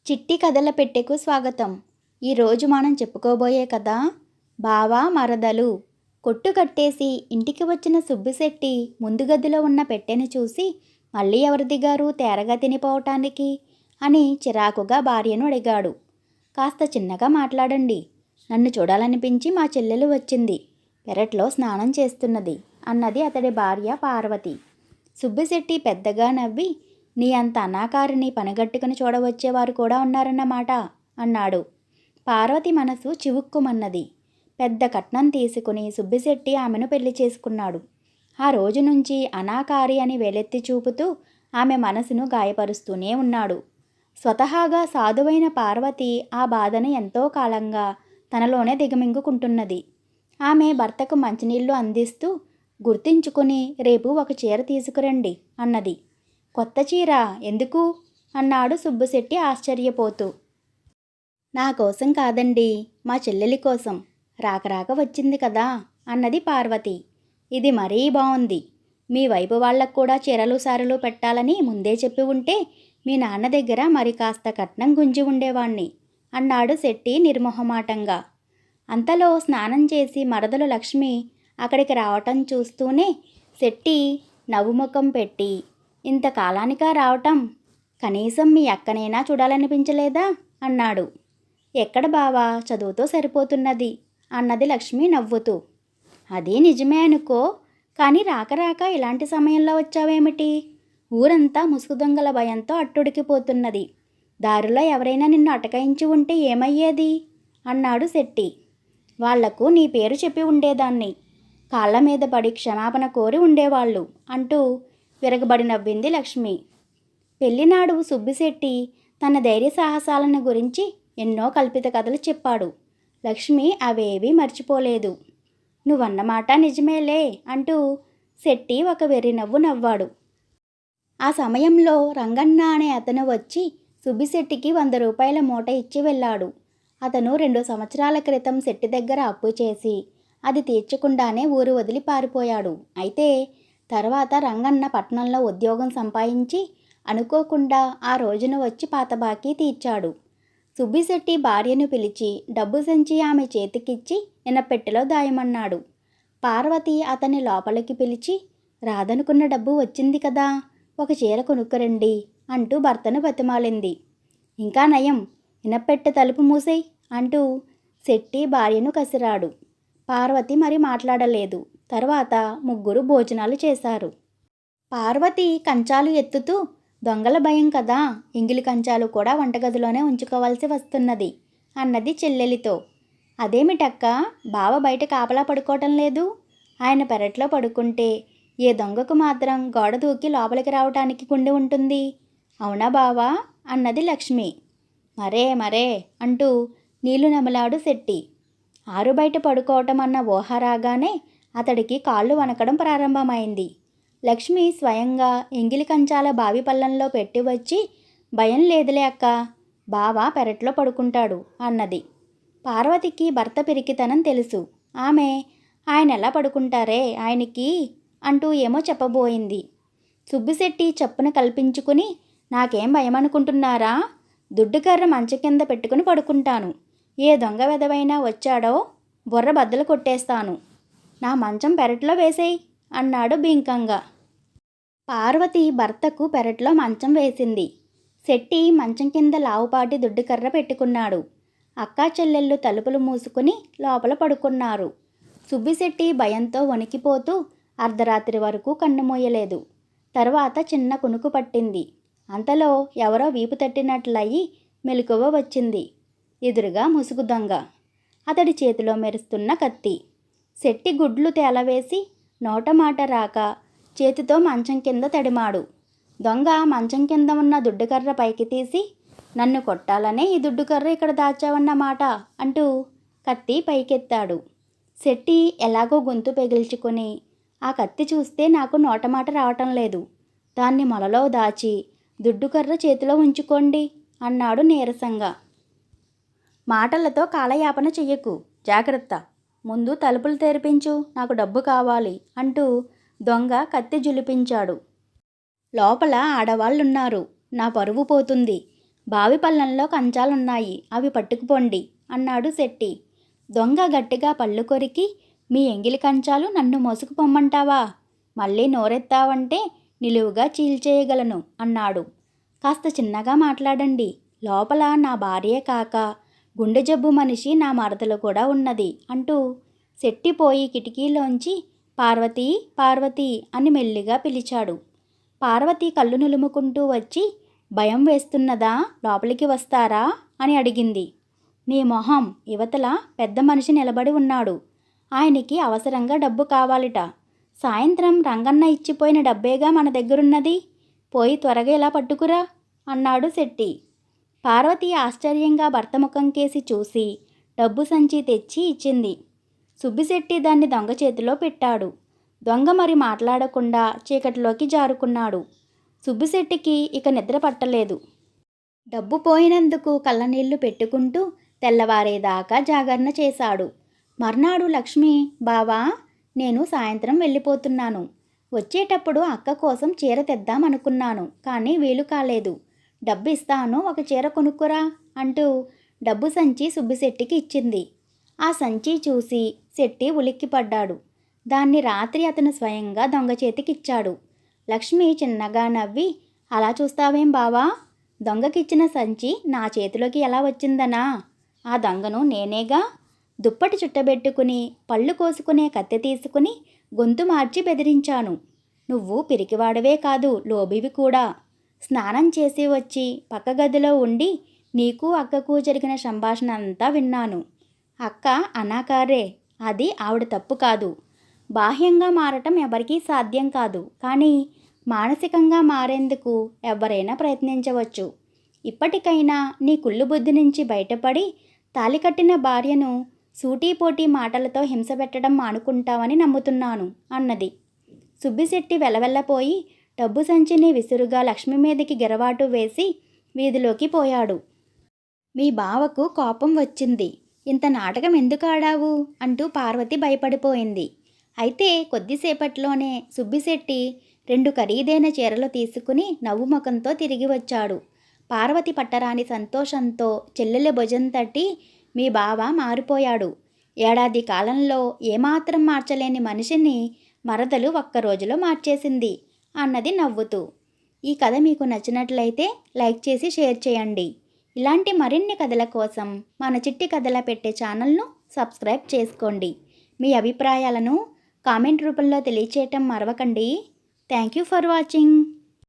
చిట్టి కథల పెట్టెకు స్వాగతం. ఈరోజు మనం చెప్పుకోబోయే కథ బావా మరదలు. కొట్టు కట్టేసి ఇంటికి వచ్చిన సుబ్బిశెట్టి ముందు గదిలో ఉన్న పెట్టెని చూసి మళ్ళీ ఎవరిది గారు తేరగా తినిపోవటానికి? అని చిరాకుగా భార్యను అడిగాడు. కాస్త చిన్నగా మాట్లాడండి. నన్ను చూడాలనిపించి మా చెల్లెలు వచ్చింది. పెరట్లో స్నానం చేస్తున్నది అన్నది అతడి భార్య పార్వతి. సుబ్బిశెట్టి పెద్దగా నవ్వి నీ అంత అనాకారిని పనిగట్టుకుని చూడవచ్చేవారు కూడా ఉన్నారన్నమాట అన్నాడు. పార్వతి మనసు చివుక్కుమన్నది. పెద్ద కట్నం తీసుకుని సుబ్బిశెట్టి ఆమెను పెళ్ళి చేసుకున్నాడు. ఆ రోజు నుంచి అనాకారి అని వేలెత్తి చూపుతూ ఆమె మనసును గాయపరుస్తూనే ఉన్నాడు. స్వతహాగా సాధువైన పార్వతి ఆ బాధను ఎంతో కాలంగా తనలోనే దిగమింగుకుంటున్నది. ఆమె భర్తకు మంచినీళ్ళు అందిస్తూ గుర్తించుకుని రేపు ఒక చీర తీసుకురండి అన్నది. కొత్త చీర ఎందుకు? అన్నాడు సుబ్బుశెట్టి ఆశ్చర్యపోతూ. నా కోసం కాదండి మా చెల్లెలి కోసం. రాక రాక వచ్చింది కదా అన్నది పార్వతి. ఇది మరీ బాగుంది మీ వైపు వాళ్ళకు కూడా చీరలు సారలు పెట్టాలని ముందే చెప్పి ఉంటే మీ నాన్న దగ్గర మరి కాస్త కట్నం గుంజి ఉండేవాణ్ణి అన్నాడు శెట్టి నిర్మోహమాటంగా. అంతలో స్నానం చేసి మరదలు లక్ష్మి అక్కడికి రావటం చూస్తూనే శెట్టి నవ్వుముఖం పెట్టి ఇంతకాలానికా రావటం? కనీసం మీ అక్కనైనా చూడాలనిపించలేదా? అన్నాడు. ఎక్కడ బావా? చదువుతో సరిపోతున్నది. అన్నది లక్ష్మి నవ్వుతూ. అదే నిజమే అనుకో. కానీ రాక రాక ఇలాంటి సమయంలో వచ్చావేమిటి? ఊరంతా ముసుగు దొంగల భయంతో అట్టుడికిపోతున్నది. దారిలో ఎవరైనా నిన్ను అటకాయించి ఉంటే ఏమయ్యేది? అన్నాడు శెట్టి. వాళ్ళకు నీ పేరు చెప్పి ఉండేదాన్ని. కాళ్ళ మీద పడి క్షమాపణ కోరి ఉండేవాళ్ళు అంటూ విరగబడి నవ్వింది లక్ష్మి పెళ్ళినాడు సుబ్బిశెట్టి తన ధైర్య సాహసాలను గురించి ఎన్నో కల్పిత కథలు చెప్పాడు. లక్ష్మి అవేవీ మర్చిపోలేదు. నువ్వన్నమాట నిజమేలే అంటూ శెట్టి ఒక వెర్రి నవ్వు నవ్వాడు. ఆ సమయంలో రంగన్న అనే అతను వచ్చి సుబ్బిశెట్టికి వంద రూపాయల మూట ఇచ్చి వెళ్ళాడు. అతను రెండు సంవత్సరాల క్రితం శెట్టి దగ్గర అప్పు చేసి అది తీర్చకుండానే ఊరు వదిలి పారిపోయాడు. అయితే తర్వాత రంగన్న పట్నంలో ఉద్యోగం సంపాదించి అనుకోకుండా ఆ రోజున వచ్చి పాత బాకీ తీర్చాడు. సుబ్బిశెట్టి భార్యను పిలిచి డబ్బు సంచి ఆమె చేతికిచ్చి నినపెట్టెలో దాయమన్నాడు. పార్వతి అతన్ని లోపలికి పిలిచి రాదనుకున్న డబ్బు వచ్చింది కదా ఒక చీర కొనుక్కురండి అంటూ భర్తను బతిమాలింది. ఇంకా నయం ఇనపెట్టె తలుపు మూసేయ్ అంటూ శెట్టి భార్యను కసిరాడు. పార్వతి మరి మాట్లాడలేదు. తర్వాత ముగ్గురు భోజనాలు చేశారు. పార్వతి కంచాలు ఎత్తుతూ దొంగల భయం కదా ఎంగిలి కంచాలు కూడా వంటగదిలోనే ఉంచుకోవాల్సి వస్తున్నది అన్నది చెల్లెలితో. అదేమిటక్క బావ బయట కాపలా పడుకోవటం లేదు? ఆయన పెరట్లో పడుకుంటే ఏ దొంగకు మాత్రం గోడ దూకి లోపలికి రావటానికి గుండె ఉంటుంది. అవునా బావా? అన్నది లక్ష్మి. మరే మరే అంటూ నీళ్ళు నమలాడు శెట్టి. ఆరు బయట పడుకోవటం అన్న ఊహ రాగానే అతడికి కాళ్ళు వనకడం ప్రారంభమైంది. లక్ష్మి స్వయంగా ఎంగిలి కంచాల బావి పల్లంలో పెట్టి వచ్చి భయం లేదులే అక్క బావ పెరట్లో పడుకుంటాడు అన్నది. పార్వతికి భర్త పిరికితనం తెలుసు. ఆమె ఆయన ఎలా పడుకుంటారే ఆయనకి అంటూ ఏమో చెప్పబోయింది. సుబ్బిశెట్టి చెప్పున కల్పించుకుని నాకేం భయం అనుకుంటున్నారా దుడ్డుకర్ర మంచ కింద పెట్టుకుని పడుకుంటాను. ఏ దొంగ వెదవైనా వచ్చాడో బుర్ర బద్దలు కొట్టేస్తాను. నా మంచం పెరట్లో వేసేయి అన్నాడు బింకంగా. పార్వతి భర్తకు పెరట్లో మంచం వేసింది. శెట్టి మంచం కింద లావుపాటి దుడ్డుకర్ర పెట్టుకున్నాడు. అక్కా చెల్లెళ్ళు తలుపులు మూసుకుని లోపల పడుకున్నారు. సుబ్బిశెట్టి భయంతో వణికిపోతూ అర్ధరాత్రి వరకు కన్నుమూయలేదు తర్వాత చిన్న కునుకు పట్టింది. అంతలో ఎవరో వీపు తట్టినట్లయి మెలకువ వచ్చింది. ఎదురుగా ముసుగు దొంగ. అతడి చేతిలో మెరుస్తున్న కత్తి. శెట్టి గుడ్లు తేలవేసి నోట మాట రాక చేతితో మంచం కింద తడిమాడు. దొంగ మంచం కింద ఉన్న దుడ్డుకర్ర పైకి తీసి నన్ను కొట్టాలనే ఈ దుడ్డుకర్ర ఇక్కడ దాచావన్నమాట అంటూ కత్తి పైకెత్తాడు. శెట్టి ఎలాగో గొంతు పెగిల్చుకొని ఆ కత్తి చూస్తే నాకు నోటమాట రావటం లేదు. దాన్ని మొలలో దాచి దుడ్డుకర్ర చేతిలో ఉంచుకోండి అన్నాడు నీరసంగా. మాటలతో కాలయాపన చెయ్యకు. జాగ్రత్త. ముందు తలుపులు తెరిపించు నాకు డబ్బు కావాలి అంటూ దొంగ కత్తి జులిపించాడు. లోపల ఆడవాళ్ళున్నారు. నా పరువు పోతుంది. బావి పళ్ళంలో కంచాలున్నాయి. అవి పట్టుకుపోండి అన్నాడు శెట్టి. దొంగ గట్టిగా పళ్ళు కొరికి మీ ఎంగిలి కంచాలు నన్ను మోసుకుపోమ్మంటావా? మళ్ళీ నోరెత్తావంటే నిలువుగా చీల్చేయగలను అన్నాడు. కాస్త చిన్నగా మాట్లాడండి. లోపల నా భార్యే కాక గుండె జబ్బు మనిషి నా మరదలు కూడా ఉన్నది అంటూ శెట్టిపోయి కిటికీలోంచి పార్వతి పార్వతి అని మెల్లిగా పిలిచాడు. పార్వతి కళ్ళు నులుముకుంటూ వచ్చి భయం వేస్తున్నదా? లోపలికి వస్తారా? అని అడిగింది. నీ మొహం యువతల పెద్ద మనిషి నిలబడి ఉన్నాడు. ఆయనకి అవసరంగా డబ్బు కావాలిట. సాయంత్రం రంగన్న ఇచ్చిపోయిన డబ్బేగా మన దగ్గరున్నది. పోయి త్వరగా ఇలా పట్టుకురా? అన్నాడు శెట్టి. పార్వతి ఆశ్చర్యంగా భర్త ముఖం కేసి చూసి డబ్బు సంచి తెచ్చి ఇచ్చింది. సుబ్బిశెట్టి దాన్ని దొంగ చేతిలో పెట్టాడు. దొంగ మరి మాట్లాడకుండా చీకటిలోకి జారుకున్నాడు. సుబ్బిశెట్టికి ఇక నిద్ర పట్టలేదు. డబ్బు పోయినందుకు కళ్ళనీళ్ళు పెట్టుకుంటూ తెల్లవారేదాకా జాగరణ చేశాడు. మర్నాడు లక్ష్మి బావా నేను సాయంత్రం వెళ్ళిపోతున్నాను. వచ్చేటప్పుడు అక్క కోసం చీర తెద్దామనుకున్నాను కానీ వీలు కాలేదు. డబ్బు ఇస్తాను ఒక చీర కొనుక్కురా అంటూ డబ్బు సంచి సుబ్బిశెట్టికి ఇచ్చింది. ఆ సంచి చూసి శెట్టి ఉలిక్కిపడ్డాడు. దాన్ని రాత్రి అతను స్వయంగా దొంగ చేతికిచ్చాడు. లక్ష్మి చిన్నగా నవ్వి అలా చూస్తావేం బావా? దొంగకిచ్చిన సంచి నా చేతిలోకి ఎలా వచ్చిందనా? ఆ దొంగను నేనేగా దుప్పటి చుట్టబెట్టుకుని పళ్ళు కోసుకునే కత్తె తీసుకుని గొంతు మార్చి బెదిరించాను. నువ్వు పిరికివాడవే కాదు లోబివి కూడా. స్నానం చేసి వచ్చి పక్క గదిలో ఉండి నీకు అక్కకు జరిగిన సంభాషణ అంతా విన్నాను. అక్క అనాకారే అది ఆవిడ తప్పు కాదు. బాహ్యంగా మారటం ఎవరికీ సాధ్యం కాదు. కానీ మానసికంగా మారేందుకు ఎవరైనా ప్రయత్నించవచ్చు. ఇప్పటికైనా నీ కుళ్ళు బుద్ధి నుంచి బయటపడి తాలికట్టిన భార్యను సూటీపోటీ మాటలతో హింస పెట్టడం మానుకుంటావని నమ్ముతున్నాను అన్నది. సుబ్బిశెట్టి వెలవెల్లపోయి డబ్బు సంచిని విసురుగా లక్ష్మి మీదకి గెరవాటు వేసి వీధిలోకి పోయాడు. మీ బావకు కోపం వచ్చింది. ఇంత నాటకం ఎందుకు ఆడావు? అంటూ పార్వతి భయపడిపోయింది. అయితే కొద్దిసేపట్లోనే సుబ్బిశెట్టి రెండు ఖరీదైన చీరలు తీసుకుని నవ్వు ముఖంతో తిరిగి వచ్చాడు. పార్వతి పట్టరాని సంతోషంతో చెల్లెల భుజం తట్టి మీ బావ మారిపోయాడు. ఏడాది కాలంలో ఏమాత్రం మార్చలేని మనిషిని మరదలు ఒక్క రోజులో మార్చేసింది. అన్నది నవ్వుతూ. ఈ కథ మీకు నచ్చినట్లయితే లైక్ చేసి షేర్ చేయండి. ఇలాంటి మరిన్ని కథల కోసం మన చిట్టి కథల పెట్టే ఛానల్ను సబ్స్క్రైబ్ చేసుకోండి. మీ అభిప్రాయాలను కామెంట్ రూపంలో తెలియచేయటం మరవకండి. Thank you for watching.